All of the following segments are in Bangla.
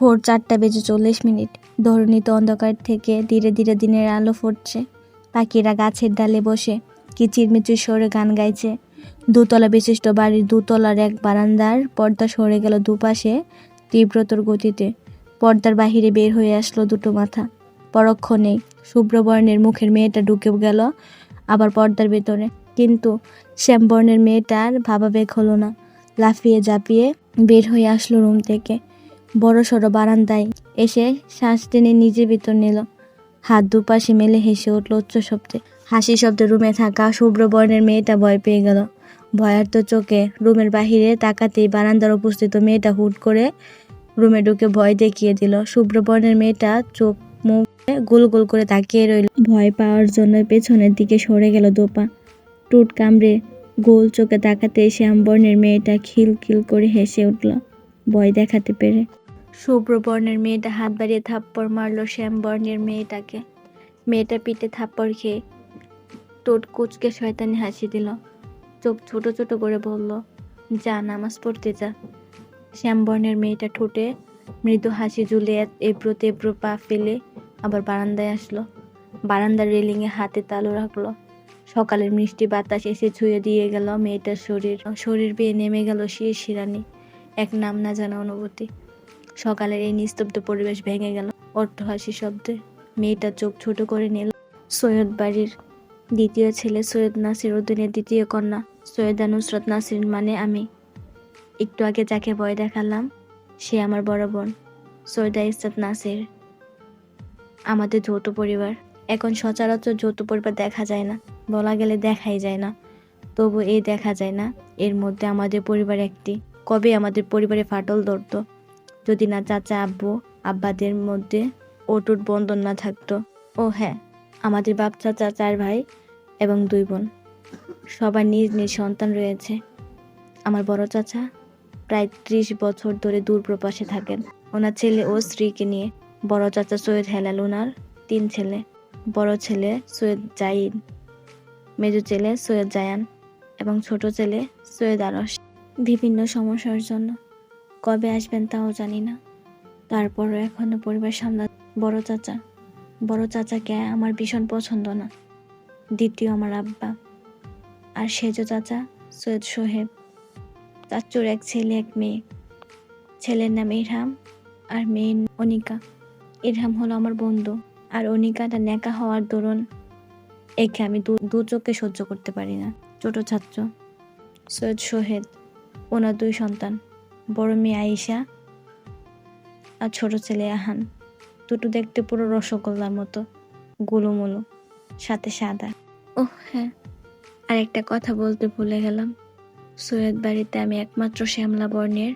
ভোর চারটা বেজে চল্লিশ মিনিট। ধরণীত অন্ধকার থেকে ধীরে ধীরে দিনের আলো ফুটছে। পাখিরা গাছের ডালে বসে কিচিরমিচির সরে গান গাইছে। দুতলা বিশিষ্ট বাড়ির দুতলার এক বারান্দার পর্দা সরে গেল দুপাশে তীব্রতর গতিতে। পর্দার বাহিরে বের হয়ে আসলো দুটো মাথা। পরক্ষণেই শুভ্রবর্ণের মুখের মেয়েটা ঢুকে গেল আবার পর্দার ভেতরে। কিন্তু শ্যামবর্ণের মেয়েটার ভাবাবেগ হলো না। লাফিয়ে ঝাঁপিয়ে বের হয়ে আসলো রুম থেকে। বড় সড়ো বারান্দায় এসে শ্বাস টেনে নিজের ভিতর নিল। হাত দুপাশে মেলে হেসে উঠল উচ্চ শব্দে। হাসি শব্দে রুমে থাকা শুভ্র বর্ণের মেয়েটা ভয় পেয়ে গেল। ভয়ার্ত চোখে রুমের বাহিরে তাকাতেই বারান্দার উপস্থিত মেয়েটা হুট করে রুমে ঢুকে ভয় দেখিয়ে দিল। শুভ্র বর্ণের মেয়েটা চোখ, মুখ গোল গোল করে তাকিয়ে রইল। ভয় পাওয়ার জন্য পেছনের দিকে সরে গেল দোপা। টুট কামড়ে গোল চোখে তাকাতে শ্যামবর্ণের মেয়েটা খিল খিল করে হেসে উঠল। ভয় দেখাতে পেরে। শুভ্র বর্ণের মেয়েটা হাত বাড়িয়ে থাপ্পড় মারলো শ্যাম বর্ণের মেয়েটাকে। মেয়েটা পিঠে থাপ্পড় খেয়ে টোট কুচকে শয়তানি হাসি দিল। চোখ ছোট ছোট করে বলল, যা, নামাজ পড়তে যা। শ্যামবর্ণের মেয়েটা ঠোঁটে মৃদু হাসি ঝুলিয়ে এবড়ো তেব্রো পা ফেলে আবার বারান্দায় আসলো। বারান্দার রেলিংয়ে হাতে তালু রাখল। সকালের মিষ্টি বাতাস এসে ছুঁয়ে দিয়ে গেল মেয়েটার শরীর। শরীর বেয়ে নেমে গেল শির শিরানি এক নাম না জানা অনুভূতি। সকালের এই নিস্তব্ধ পরিবেশ ভেঙে গেল। অট্ট হাসি শব্দে মেয়েটা চোখ ছোট করে নিল। সৈয়দ বাড়ির দ্বিতীয় ছেলে সৈয়দ নাসির উদ্দিনের দ্বিতীয় কন্যা সৈয়দা নুসরত নাসির মানে আমি। একটু আগে যাকে ভয় দেখালাম, সে আমার বড় বোন, সৈয়দা ইসরাত নাসির। আমাদের যৌথ পরিবার। এখন সচরাচর যৌথ পরিবার দেখা যায় না, বলা গেলে দেখাই যায় না। তবু এই দেখা যায় না, এর মধ্যে আমাদের পরিবার একটি। কবে আমাদের পরিবারে ফাটল ধরতো? যদি না চাচা, আব্বু, আব্বাদের মধ্যে অটুট বন্ধন না থাকতো। ও হ্যাঁ আমাদের বাপ চাচা, চার ভাই এবং দুই বোন। সবার নিজ নিজ সন্তান রয়েছে। আমার বড় চাচা প্রায় ত্রিশ বছর ধরে দূর প্রবাসে থাকেন। ওনার ছেলে ও স্ত্রীকে নিয়ে বড় চাচা সৈয়দ হেলাল, ওনার তিন ছেলে, বড় ছেলে সৈয়দ জাইদ, মেজো ছেলে সৈয়দ জায়ান এবং ছোট ছেলে সৈয়দ আরস বিভিন্ন সমস্যার জন্য কবে আসবেন তাও জানি না। তারপরও এখনও পরিবার সামলা, বড় চাচা। বড় চাচাকে আমার ভীষণ পছন্দ না। দ্বিতীয় আমার আব্বা। আর সেজ চাচা, সৈয়দ সোহেব। চাচুর এক ছেলে, এক মেয়ে। ছেলের নাম ইরহাম আর মেয়ে অনিকা। ইরহাম হলো আমার বন্ধু। আর অনিকাটা নেকা হওয়ার দরুন একে আমি দু দু চোখে সহ্য করতে পারি না। ছোট ছাত্র সৈয়দ সোহেদ ওনার দুই সন্তান। বড় মেয়ে আয়েশা আর ছোট ছেলে আহান। দুটো দেখতে পুরো রসগোল্লার মতো, গোলুমোলু, সাথে সাদা। ও হ্যাঁ। আর একটা কথা বলতে ভুলে গেলাম। সৈয়দ বাড়িতে আমি একমাত্র শ্যামলা বর্ণের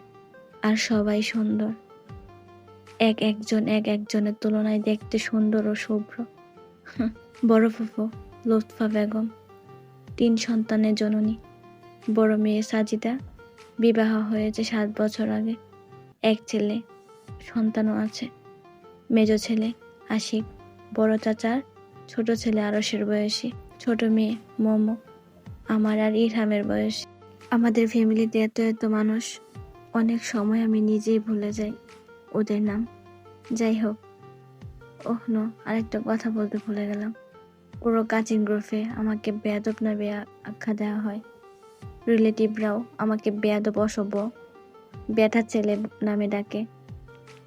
আর সবাই সুন্দর। এক একজন, এক একজনের তুলনায় দেখতে সুন্দর ও শুভ্র। বড় ফুফু, লুৎফা বেগম, তিন সন্তানের জননী। বড় মেয়ে সাজিদা বিবাহ হয়েছে সাত বছর আগে। এক ছেলে, সন্তানও আছে। মেজ ছেলে, আশিক। বড় চাচার, ছোট ছেলে আরসের বয়সী। ছোট মেয়ে, মোমো। আমার আর ইরহামের বয়স। আমাদের ফ্যামিলিতে এত এত মানুষ। অনেক সময় আমি নিজেই ভুলে যাই ওদের নাম। যাই হোক, ওহ নো, আরেকটা কথা বলতে ভুলে গেলাম। পুরো কাচিন গ্রুপে আমাকে বেয়াদব না বেয়া আখ্যা দেওয়া হয়। রিলেটিভরাও আমাকে বেয়াদব, অসভ্য ব্যাটা ছেলে নামে ডাকে।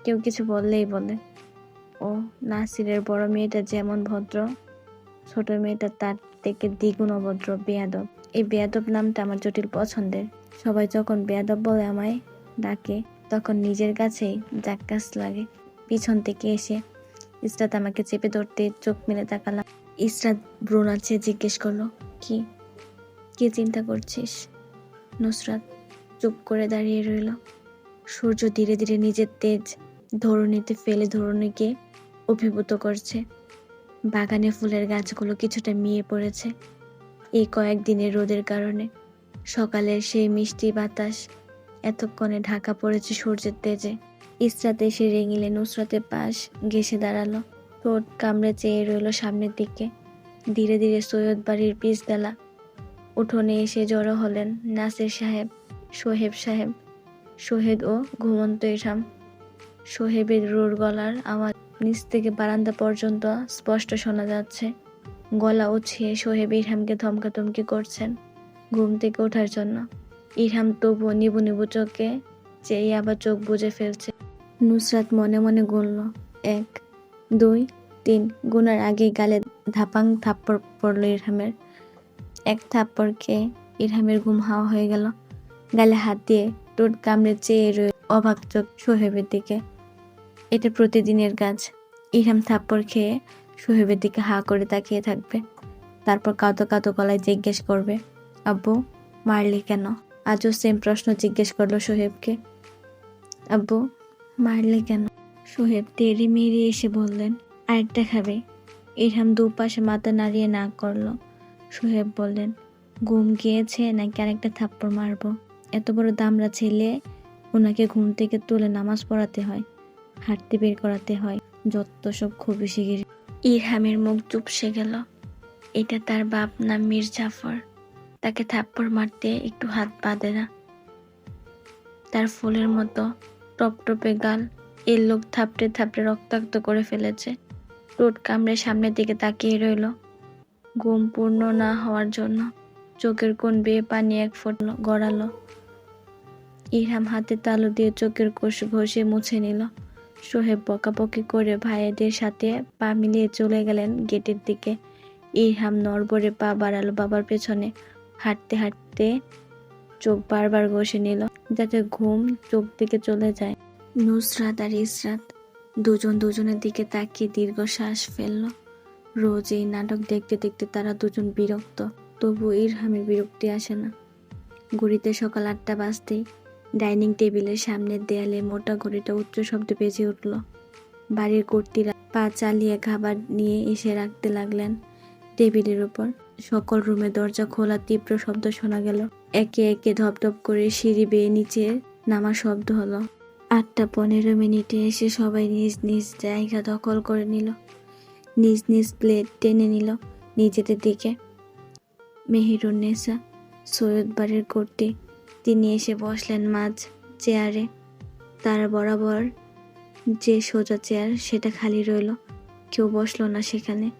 কেউ কিছু বললেই বলে। ও নাসিরের বড় মেয়েটা যেমন ভদ্র, ছোট মেয়েটা তার থেকে দ্বিগুণ অভদ্র, বেয়াদব। এই বেয়াদব নামটা আমার জটিল পছন্দের। সবাই যখন বেয়াদব বলে আমায় ডাকে, তখন নিজের কাছেই জাক্কাস লাগে। পিছন থেকে এসে ইসরাত আমাকে চেপে ধরতে চোখ মেলে তাকালাম। ইসরাত ব্রুনাচ্ছে জিজ্ঞেস করল, কি কি চিন্তা করছিস? নুসরাত চুপ করে দাঁড়িয়ে রইল। সূর্য ধীরে ধীরে নিজের তেজ ধরণীতে ফেলে ধরণীকে অভিভূত করছে। বাগানে ফুলের গাছগুলো কিছুটা মিয়ে পড়েছে। এই কয়েকদিনের রোদের কারণে সকালের সেই মিষ্টি বাতাস এতক্ষণে ঢাকা পড়েছে সূর্যের তেজে। ইসরাত এসে রেঙিলে নুসরাতের পাশ ঘেসে দাঁড়াল। ঠোঁট কামড়ে চেয়ে রইল সামনের দিকে। ধীরে ধীরে সৈয়দ বাড়ির পিসবেলা উঠোনে এসে জড়ো হলেন নাসির সাহেব, সোহেব সাহেব, সোহেদ ও ঘুমন্ত ইরহাম। সোহেবের রোর গলার আওয়াজ নিচ থেকে বারান্দা পর্যন্ত স্পষ্ট শোনা যাচ্ছে। গলা উছিয়ে সোহেব ইরহামকে ধমকাধমকি করছেন ঘুম থেকে ওঠার জন্য। ইরহাম তবুও নিবু নিবু চোখে চেয়ে আবার চোখ বুজে ফেলছে। নুসরাত মনে মনে গুনল, এক, দুই, তিন, গুনার আগেই গালে ধাপাং থাপ্পড় পড়ল ইরহামের। এক থাপ্পড় খেয়ে ইরহামের ঘুম হাওয়া হয়ে গেল। গালে হাত দিয়ে টোট কামড়ে চেয়ে রয়ে অবাক চোখ সোহেবের দিকে। এটা প্রতিদিনের কাজ। ইরহাম থাপ্পড় খেয়ে সোহেবের দিকে হা করে তাকিয়ে থাকবে। তারপর কাঁদো কাঁদো গলায় জিজ্ঞেস করবে, আব্বু, মারলি কেন? আজও সেম প্রশ্ন জিজ্ঞেস করল সোহেবকে। আব্বু, মারলে কেন? সোহেব তেড়ে মেরে এসে বললেন, আরেকটা খাবে। ইরহাম দুপাশে মাথা নাড়িয়ে না করল। সোহেব বললেন, ঘুম গিয়েছে নাকি আরেকটা থাপ্পড় মারবো? এত বড় দামড়া ছেলে ওনাকে ঘুম থেকে তুলে নামাজ পড়াতে হয়, হাঁটতে বের করাতে হয়, যত সব খুবই শিগির ইরহামের মুখ চুপসে গেল। এটা তার বাপ নাম মীর জাফর? তাকে থাপ্পড় মারতে একটু হাত বাঁধে না। তার ফুলের মতো টপটপে গাল এর লোক থাপড়ে থাপড়ে রক্তাক্ত করে ফেলেছে। টোট কামড়ে সামনের দিকে তাকিয়ে রইল। ঘুম পূর্ণ না হওয়ার জন্য চোখের কোণ বেয়ে পানি এক ফুট গড়ালো। ইরহাম হাতে তালু দিয়ে চোখের কোষ ঘষে মুছে নিল। সোহেব বকাবকি করে ভাইয়েদের সাথে পা মিলিয়ে চলে গেলেন গেটের দিকে। ইরহাম নড়বড়ে পা বাড়ালো বাবার পেছনে। হাঁটতে হাঁটতে চোখ বারবার ঘষে নিল যাতে ঘুম চোখ থেকে চলে যায়। নুসরাত আর ইসরাত দুজন দুজনের দিকে তাকিয়ে দীর্ঘশ্বাস ফেলল। রোজ এই নাটক দেখতে দেখতে তারা দুজন বিরক্ত। তবু ইরহামের বিরক্তি আসে না। ঘড়িতে সকাল আটটা বাজতেই ডাইনিং টেবিলের সামনের দেয়ালে মোটা ঘড়িটা উচ্চ শব্দে বেজে উঠল। বাড়ির কর্তীরা পা চালিয়ে খাবার নিয়ে এসে রাখতে লাগলেন টেবিলের উপর। সকল রুমে দরজা খোলা তীব্র শব্দ শোনা গেল। একে একে ধপধপ করে সিঁড়ি বেয়ে নিচে নামা শব্দ হলো। আটটা পনেরো মিনিটে এসে সবাই নিজ নিজ জায়গা দখল করে নিল। নিজ নিজ প্লেট টেনে নিল নিজেদের দিকে। মেহিরুন্নেসা সৈয়দ বাড়ির কর্তী, তিনি এসে বসলেন মাঝ চেয়ারে। তার বরাবর যে সোজা চেয়ার, সেটা খালি রইল। কেউ বসল না সেখানে।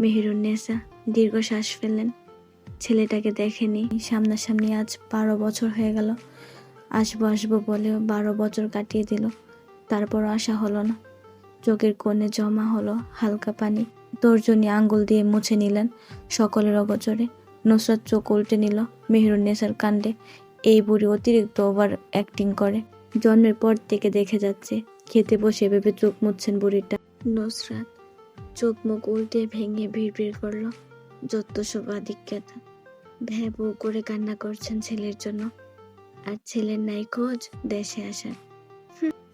মেহেরুন্নেসা দীর্ঘশ্বাস ফেললেন। ছেলেটাকে দেখেনি। সামনাসামনি আজ বারো বছর হয়ে গেল। আসব আসব বলেও বারো বছর কাটিয়ে দিল। তারপর আসা হলো না। চোখের কোণে জমা হলো হালকা পানি। তর্জনী আঙ্গুল দিয়ে মুছে নিলেন সকলের অগোচরে। নুসরাত চোখ উল্টে নিল মেহেরুন্নেসার কাণ্ডে। এই বুড়ি অতিরিক্ত ওভার অ্যাক্টিং করে। জন্মের পর থেকে দেখে যাচ্ছে খেতে বসে ভেবে চোখ মুছছেন বুড়িটা। নুসরাত চোখ মুখ উল্টে ভেঙে ভিড় ভিড় করল যত সব আদিক্যতা ভ্যাবু করে কান্না করছেন ছেলের জন্য। আর ছেলের নাই খোঁজ দেশে আসার।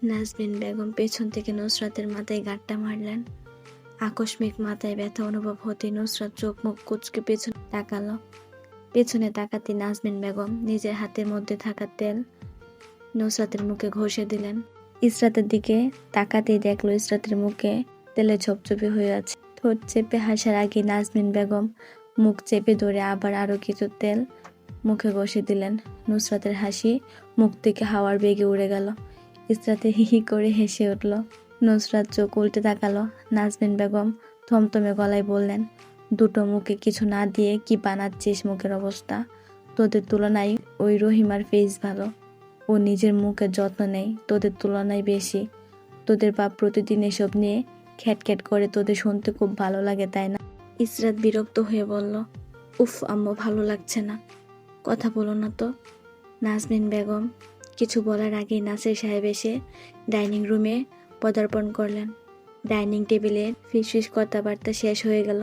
নাজবিন বেগম পেছন থেকে নুসরাতের মাথায় গাঁটটা মারলেন। আকস্মিক মাথায় ব্যথা অনুভব হতে নুসরাত চোখ মুখ কুচকে পেছনে তাকালো। পেছনে তাকাতে নাজমিন বেগম নিজের হাতের মধ্যে থাকা তেল নুসরাতের মুখে ঘষে দিলেন। ইসরাতের দিকে তাকাতেই দেখল ইসরাতের মুখে তেলে ঝপঝপে হয়ে আছে। ঠোঁট চেপে হাসার আগে নাজমিন বেগম মুখ চেপে ধরে আবার আরও কিছু তেল মুখে ঘষে দিলেন। নুসরাতের হাসি মুখ থেকে হাওয়ার বেগে উড়ে গেল। ইসরাতে হি হি করে হেসে উঠল। নুসরাত চোখ উল্টে তাকালো। নাজমিন বেগম থমথমে গলায় বললেন, দুটো মুখে কিছু না দিয়ে কি বানাচ্ছিস মুখের অবস্থা? তোদের তুলনায় ওই রহিমার ফেস ভালো। ও নিজের মুখের যত্ন নেই তোদের তুলনায় বেশি। তোদের বাপ প্রতিদিন এসব নিয়ে খ্যাট করে তোদের শুনতে খুব ভালো লাগে, তাই না? ইসরাত বিরক্ত হয়ে বলল, উফ আম্মু, ভালো লাগছে না। কথা বলো না তো। নাজমিন বেগম কিছু বলার আগেই নাসির সাহেব এসে ডাইনিং রুমে পদার্পণ করলেন। ডাইনিং টেবিলে ফিসফিস কথাবার্তা শেষ হয়ে গেল।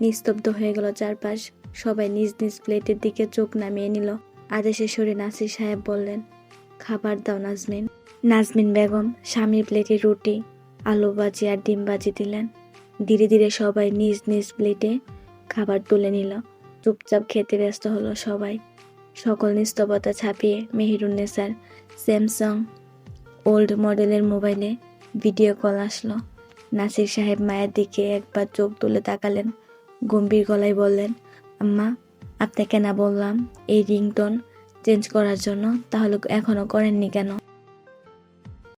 নিস্তব্ধ হয়ে গেল চারপাশ। সবাই নিজ নিজ প্লেটের দিকে চোখ নামিয়ে নিল। আদেশে সরে নাসির সাহেব বললেন, খাবার দাও নাজমিন নাজমিন বেগম স্বামীর প্লেটে রুটি, আলু ভাজি আর ডিম ভাজি দিলেন। ধীরে ধীরে সবাই নিজ নিজ প্লেটে খাবার তুলে নিল। চুপচাপ খেতে ব্যস্ত হলো সবাই। সকল নিস্তবতা ছাপিয়ে মেহিরুন্নেসার স্যামসাং ওল্ড মডেলের মোবাইলে ভিডিও কল আসলো। নাসির সাহেব মায়ের দিকে একবার চোখ তুলে তাকালেন, গম্ভীর গলায় বললেন, আম্মা, আপনাকে না বললাম, এই রিংটোন চেঞ্জ করার জন্য তাহলে এখনও করেননি কেন?